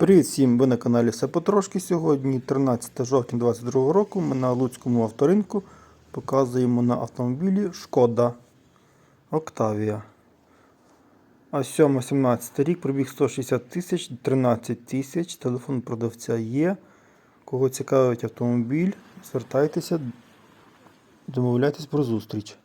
Привіт всім! Ви на каналі Все потрошки. Сьогодні 13 жовтня 2022 року. Ми на Луцькому авторинку показуємо на автомобілі Шкода Октавія. А 7 17 рік, пробіг 160 тисяч, 13 тисяч. Телефон продавця є. Кого цікавить автомобіль, звертайтеся, домовляйтесь про зустріч.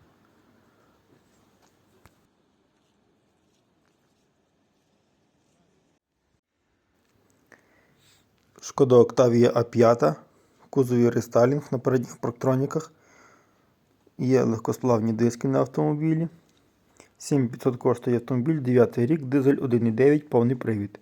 Шкода Октавія А5, в кузові рестайлінг на передніх парктроніках. Є легкосплавні диски на автомобілі. 7500 коштує автомобіль, 9 рік, дизель 1,9, повний привід.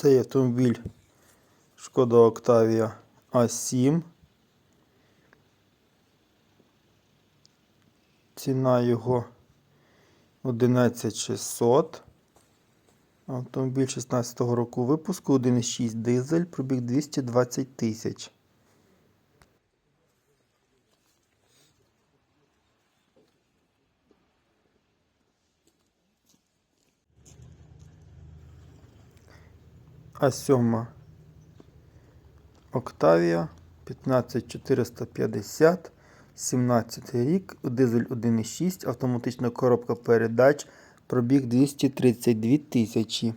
Цей автомобіль Шкода Октавія А7. Ціна його 11600. Автомобіль 16 року випуску, 1,6 дизель, пробіг 220 тисяч. А7 Октавія 15450, 17 рік, дизель 1,6, автоматична коробка передач, пробіг 232 тисячі.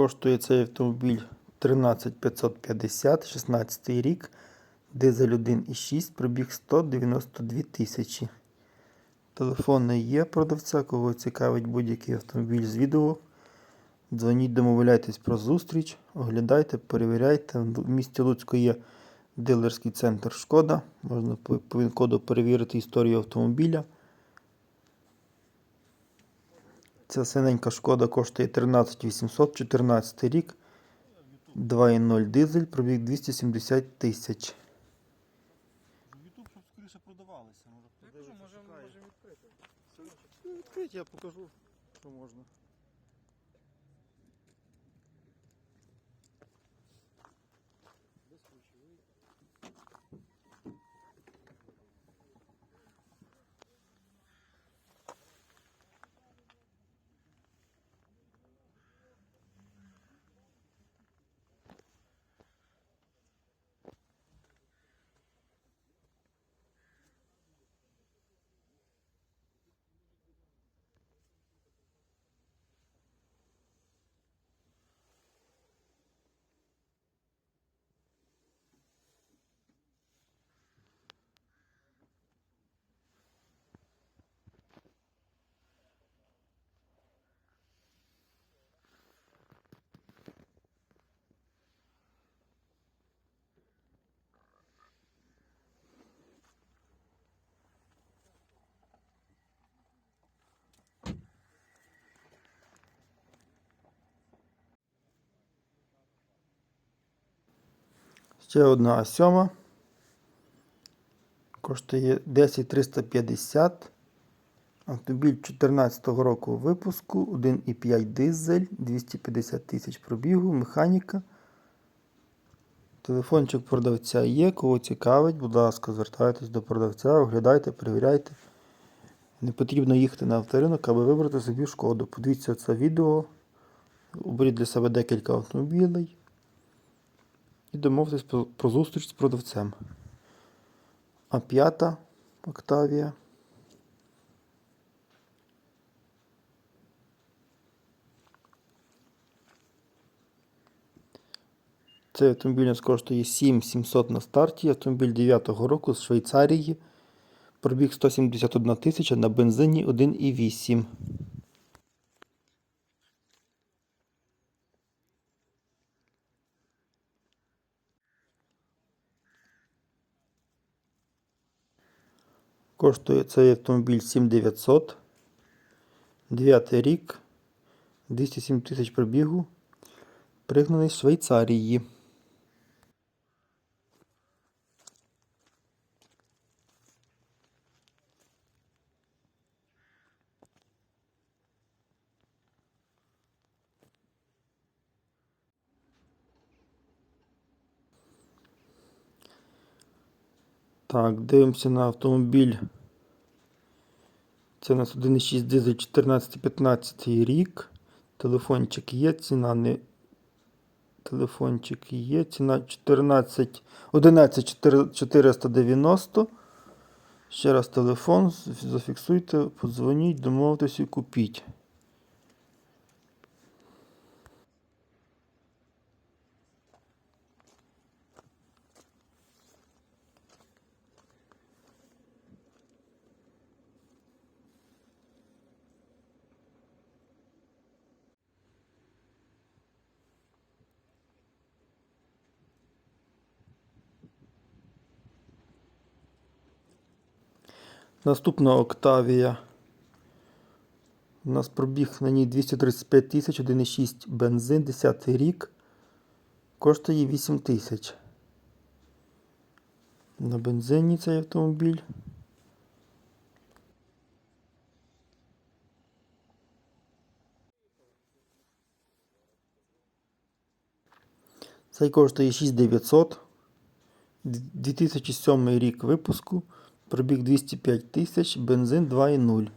Коштує цей автомобіль 13550, 16 рік, дизель 1,6, пробіг 192 тисячі. Телефон не є продавця, кого цікавить будь-який автомобіль з відео. Дзвоніть, домовляйтесь про зустріч, оглядайте, перевіряйте. В місті Луцьку є дилерський центр Шкода. Можна по він-коду перевірити історію автомобіля. Ця синенька шкода коштує 13 800, 14 рік. 2.0 дизель, пробіг 270 тисяч. Ютуб, щоб скоріше продавалися. Може, відкрити. Я покажу, що можна. Ще одна А7. Коштує 10350. Автомобіль 2014 року випуску, 1,5 дизель, 250 тисяч пробігу, механіка. Телефончик продавця є, кого цікавить, будь ласка, звертайтесь до продавця, оглядайте, перевіряйте. Не потрібно їхати на авторинок, аби вибрати собі шкоду. Подивіться це відео, оберіть для себе декілька автомобілей і домовтесь про, про зустріч з продавцем. А п'ята Октавія. Цей автомобіль у нас коштує 7700 на старті. Автомобіль 9-го року з Швейцарії. Пробіг 171 тисяча на бензині 1,8. Коштує цей автомобіль 7900. 9 рік. 207 тисяч пробігу. Пригнаний з Швейцарії. Так, дивимося на автомобіль. Це у нас 1,6 дизель 14-15 рік. Телефончик є, ціна не. Телефончик є, ціна 14, 11 490. Ще раз телефон, зафіксуйте, подзвоніть, домовитесь і купіть. Наступна Октавія. У нас пробіг на ній 235 тисяч, 1,6 бензин, 10 рік. Коштує 8 тисяч. На бензині цей автомобіль. Цей коштує 6900. 2007 рік випуску. Пробіг 205 тисяч, бензин 2,0.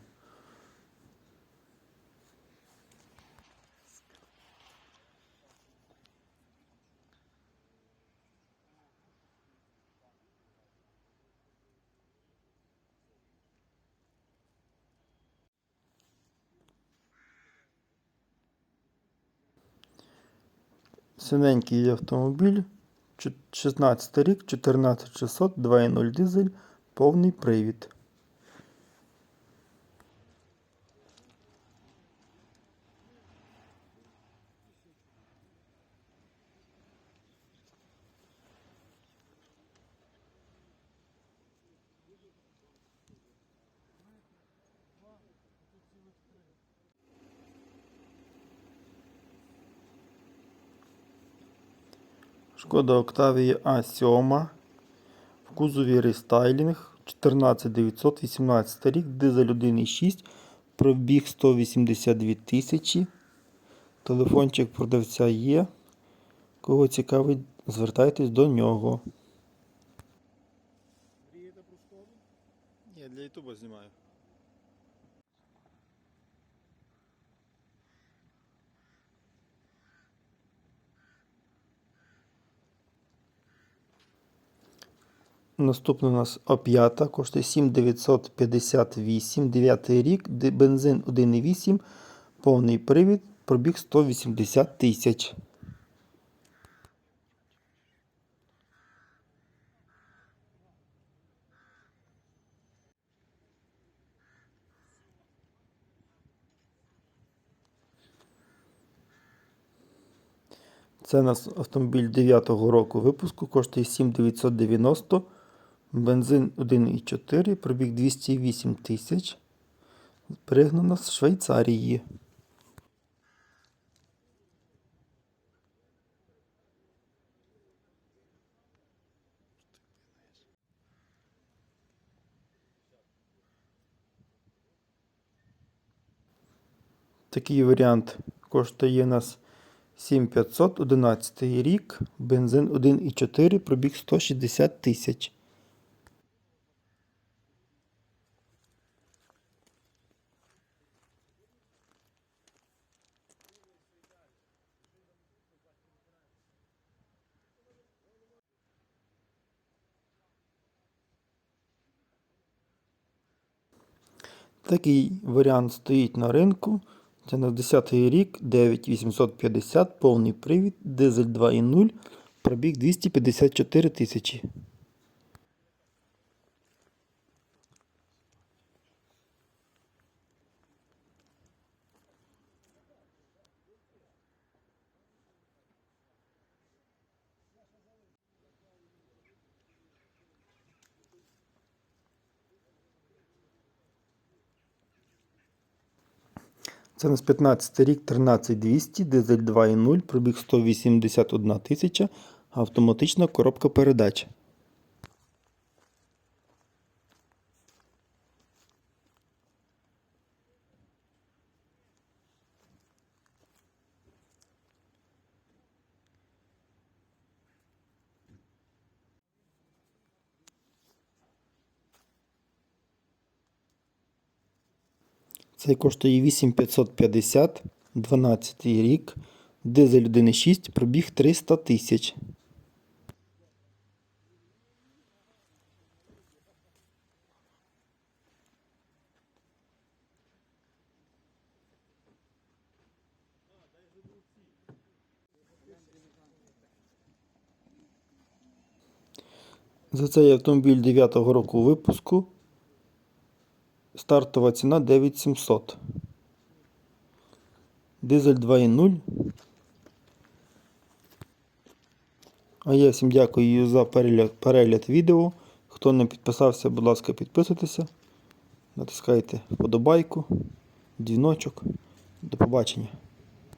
Синенький автомобіль. Чу- 16 рік, 14600, 2.0 дизель, повний привід. Шкода Octavia A7. В кузові рестайлінг 14918 рік, дизель 1.6, пробіг 182 тисячі. Телефончик продавця є. Кого цікавить, звертайтесь до нього. Я? Ні, для Ютуба знімаю. Наступна у нас А5, коштує 7958, 9 рік, бензин 1.8, повний привід, пробіг 180 тисяч. Це у нас автомобіль 9-го року випуску, коштує 7990, бензин 1,4, пробіг 208 тисяч. Пригнано з Швейцарії. Такий варіант коштує нас 7500, 11 рік, бензин 1,4, пробіг 160 тисяч. Такий варіант стоїть на ринку. Це на 10 рік, 9850, повний привід, дизель 2.0, пробіг 254 тисячі. Це у нас 15 рік 13200, дизель 2.0, пробіг 181 тисяча, автоматична коробка передач. Цей коштує 8550, 12 рік, дизель 1.6, пробіг 300 тисяч. За цей автомобіль 9-го року випуску Стартова ціна 9700. Дизель 2.0. А я всім дякую за перегляд, перегляд відео. Хто не підписався, будь ласка, підписуйтеся. Натискайте вподобайку, дзвіночок. До побачення.